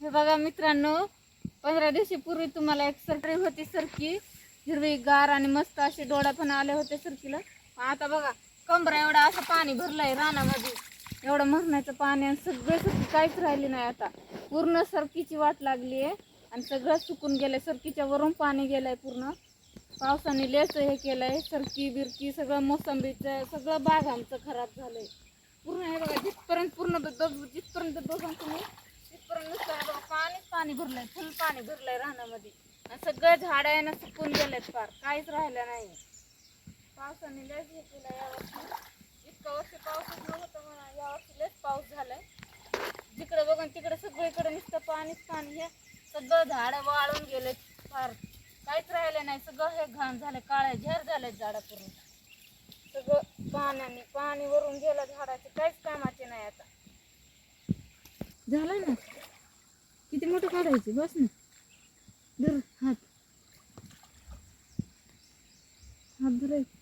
हे बघा मित्रांनो पंधरा दिवशीपूर्वी तुम्हाला एक सरकारी होती सरकी. हिरवी गार आणि मस्त असे डोळा पण आले होते सरकीला. आता बघा कमरा एवढा असं पाणी भरलंय रानामध्ये. एवढं मरण्याचं पाणी आणि सगळं सरकी काहीच राहिली नाही आता. पूर्ण सरकीची वाट लागली आहे आणि सगळं सुकून गेलंय. सरकीच्या वरून पाणी गेलंय पूर्ण. पावसाने लेच हे केलंय. सरकी बिरकी सगळं मोसंबीचं सगळं बाग आमचं खराब झालंय. पूर्ण हे बघा जिथपर्यंत पूर्ण जिथपर्यंत बघा तुम्ही तिथपर्यंत नुसतं हे बघा पाणीच पाणी भरलंय फुल पाणी भरलंय रानामध्ये. आणि सगळं झाड आहे ना सुकून गेलेत फार. काहीच राहिलं नाही. पावसाने लस घेतलेला यावर्षी इतकं वर्षी पाऊसच नव्हतं म्हणा. यावर्षी लस पाऊस झालाय. जिकडे बघून तिकडे सगळीकडे नुसतं पाणीच पाणी. हे सगळं झाड वाळून गेले फार. काहीच राहिलं नाही. सगळं हे घाण झालं काळे झेर झाले झाडं पूर्ण. सगळं पाण्याने पाणी वरून गेलं झाडाचे. काहीच कामाचे नाही आता. झालं ना? किती मोठं काढायचे बस ना धर हात हात धरायचे